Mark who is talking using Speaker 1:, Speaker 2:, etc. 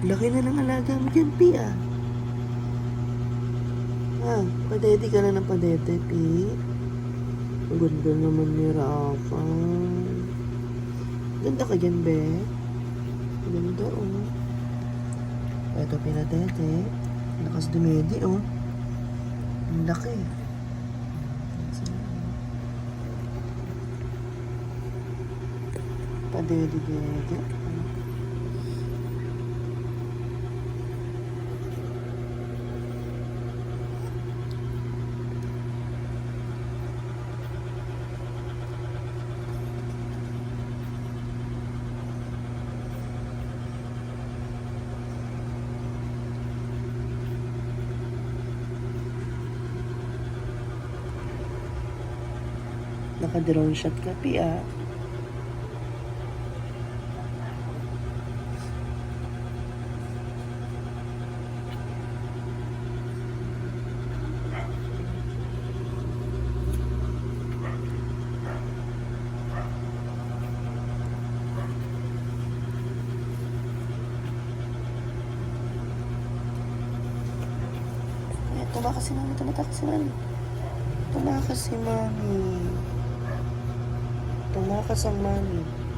Speaker 1: Laki na ng alaga mo dyan, Pi, ah. Ah, padede ka na ng padede, Pi. Ang ganda naman ni Rafa. Ganda ka dyan, Be. Ganda, oh. Ito, pinadede. Lakas dumedi, oh. Ang laki. Padede-dede. Naka-drone shot ka, Pi. Eh, tumakas si mami, tumakas si mami. Tumakas si mami. Tumakas ang mami.